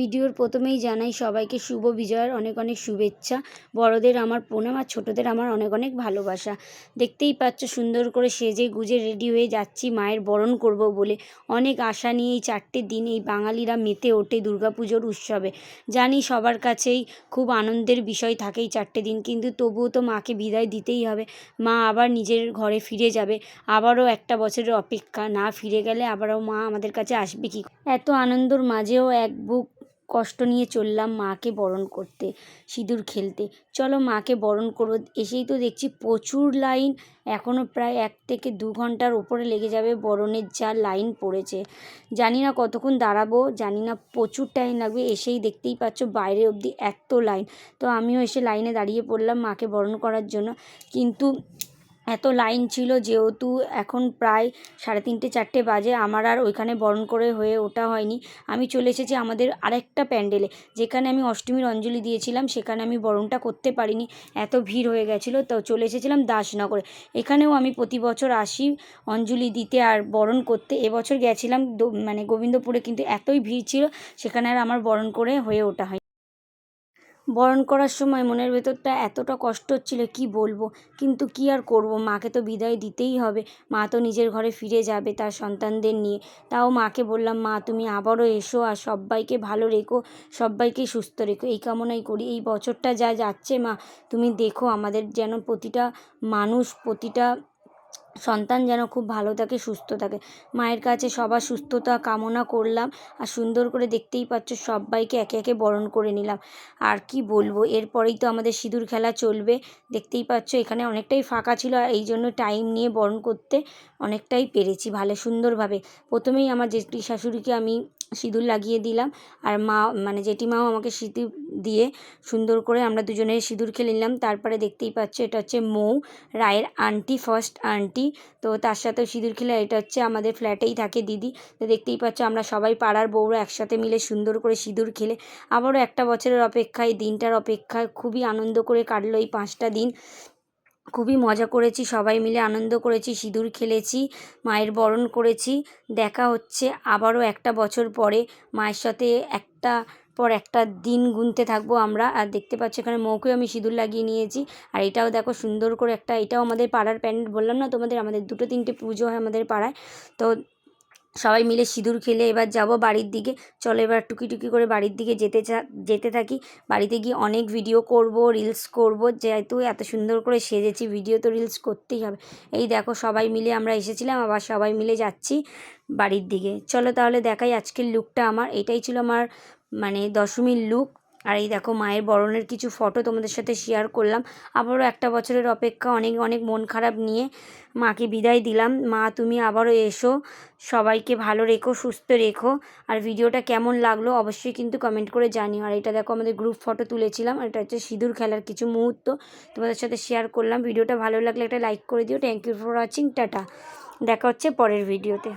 ভিডিওর প্রথমেই জানাই সবাইকে শুভ বিজয়ের অনেক অনেক শুভেচ্ছা। বড়দের আমার প্রণাম আর ছোটদের আমার অনেক অনেক ভালোবাসা। দেখতেই পাচ্ছ সুন্দর করে সেজে গুজে রেডি হয়ে যাচ্ছি মায়ের বরণ করব বলে। অনেক আশা নিয়ে এই চারটে দিন এই বাঙালিরা মেতে ওঠে দুর্গাপুজোর উৎসবে। জানি সবার কাছেই খুব আনন্দের বিষয় থাকে এই চারটে দিন, কিন্তু তবুও তো মাকে বিদায় দিতেই হবে। মা আবার নিজের ঘরে ফিরে যাবে। আবারও একটা বছরের অপেক্ষা। না ফিরে গেলে আবারও মা আমাদের কাছে আসবে কি এত আনন্দর মাঝেও এক বুক কষ্ট নিয়ে চললাম মাকে বরণ করতে, সিঁদুর খেলতে। চলো মাকে বরণ করব এসেই তো দেখছি প্রচুর লাইন। এখনও প্রায় এক থেকে দু ঘণ্টার ওপরে লেগে যাবে বরণের যা লাইন পড়েছে। জানি না কতক্ষণ দাঁড়াবো, জানি না প্রচুর টাইম লাগবে। এসেই দেখতেই পাচ্ছ বাইরে অবধি এত লাইন। তো আমিও এসে লাইনে দাঁড়িয়ে পড়লাম মাকে বরণ করার জন্য। কিন্তু এত লাইন ছিল যেহেতু এখন প্রায় সাড়ে তিনটে, চারটে বাজে, আমার আর ওইখানে বরণ করে হয়ে ওঠা হয়নি। আমি চলে এসেছি আমাদের আরেকটা প্যান্ডেলে, যেখানে আমি অষ্টমীর অঞ্জলি দিয়েছিলাম, সেখানে আমি বরণটা করতে পারিনি, এত ভিড় হয়ে গেছিল, তো চলে এসেছিলাম দাসনগরে। এখানেও আমি প্রতি বছর আসি অঞ্জলি দিতে আর বরণ করতে। এবছর গেছিলাম মানে গোবিন্দপুরে, কিন্তু এতই ভিড় ছিল, সেখানে আর আমার বরণ করে হয়ে ওঠা হয় বরণ করার সময় মনের ভেতরটা এতটা কষ্ট হচ্ছিল, কি বলব? কিন্তু কি আর করব? মাকে তো বিদায় দিতেই হবে। মা তো নিজের ঘরে ফিরে যাবে তার সন্তানদের নিয়ে। তাও মাকে বললাম, মা, তুমি আবারও এসো আর সবাইকে ভালো রেখো সবাইকে সুস্থ রেখো। এই কামনাই করি। এই বছরটা যা যাচ্ছে, মা, তুমি দেখো আমাদের যেন প্রতিটা মানুষ, প্রতিটা সন্তান যেন খুব ভালো থাকে, সুস্থ থাকে। মায়ের কাছে সবার সুস্থতা কামনা করলাম আর সুন্দর করে দেখতেই পাচ্ছ সবাইকে একে একে বরণ করে নিলাম। আর কি বলব, এরপরেই তো আমাদের সিঁদুর খেলা চলবে। দেখতেই পাচ্ছ এখানে অনেকটাই ফাঁকা ছিল আর এই জন্য টাইম নিয়ে বরণ করতে অনেকটাই পেরেছি ভালো, সুন্দরভাবে। প্রথমেই আমার জেঠি শাশুড়িকে আমি সিঁদুর লাগিয়ে দিলাম। আর মা মানে জেঠিমাও আমাকে সিঁদুর দিয়ে সুন্দর করে আমরা দুজনে সিঁদুর খেলে নিলাম। তারপরে দেখতেই পাচ্ছ, এটা হচ্ছে মৌ রায়ের আন্টি ফার্স্ট আন্টি। তো তার সাথে সিঁদুর খেলে এটা হচ্ছে আমাদের ফ্ল্যাটেই থাকে দিদি। তো দেখতেই পাচ্ছ, আমরা সবাই পাড়ার বউরা একসাথে মিলে সুন্দর করে সিঁদুর খেলে। আবারও একটা বছরের অপেক্ষায়, দিনটার অপেক্ষায় খুবই আনন্দ করে কাটলো এই পাঁচটা দিন। খুবই মজা করেছি, সবাই মিলে আনন্দ করেছি, সিঁদুর খেলেছি, মায়ের বরণ করেছি। দেখা হচ্ছে আবারও একটা বছর পরে, মায়ের সাথে একটা পর একটা দিন গুনতে থাকব আমরা। আর দেখতে পাচ্ছি এখানে মৌকেও আমি সিঁদুর লাগিয়ে নিয়েছি। আর এটাও দেখো সুন্দর করে একটা, এটাও আমাদের পাড়ার প্যান্ডেল বললাম না তোমাদের, আমাদের দুটো তিনটে পুজো হয় আমাদের পাড়ায়। তো সবাই মিলে সিঁদুর খেলে এবার যাব বাড়ির দিকে। চলো এবার টুকি টুকি করে বাড়ির দিকে যেতে চা, যেতে থাকি। বাড়িতে গিয়ে অনেক ভিডিও করব রিলস করব। যেহেতু এত সুন্দর করে সেজেছি ভিডিও তো রিলস করতেই হবে। এই দেখো সবাই মিলে আমরা এসেছিলাম, আবার সবাই মিলে যাচ্ছি বাড়ির দিকে। চলো তাহলে দেখাই আজকের লুকটা আমার। এটাই ছিল আমার মানে দশমীর লুক আর এই দেখো মায়ের বরণের কিছু ফটো তোমাদের সাথে শেয়ার করলাম। আবারও একটা বছরের অপেক্ষা, অনেক অনেক মন খারাপ নিয়ে মাকে বিদায় দিলাম। মা, তুমি আবারও এসো, সবাইকে ভালো রেখো, সুস্থ রেখো। আর ভিডিওটা কেমন লাগল অবশ্যই কিন্তু কমেন্ট করে জানিও। আর এটা দেখো আমাদের গ্রুপ ফটো তুলেছিলাম আর এটা হচ্ছে সিঁদুর খেলার কিছু মুহূর্ত তোমাদের সাথে শেয়ার করলাম। ভিডিওটা ভালো লাগলে একটা লাইক করে দিও। Thank you for watching tata. দেখা হচ্ছে পরের ভিডিওতে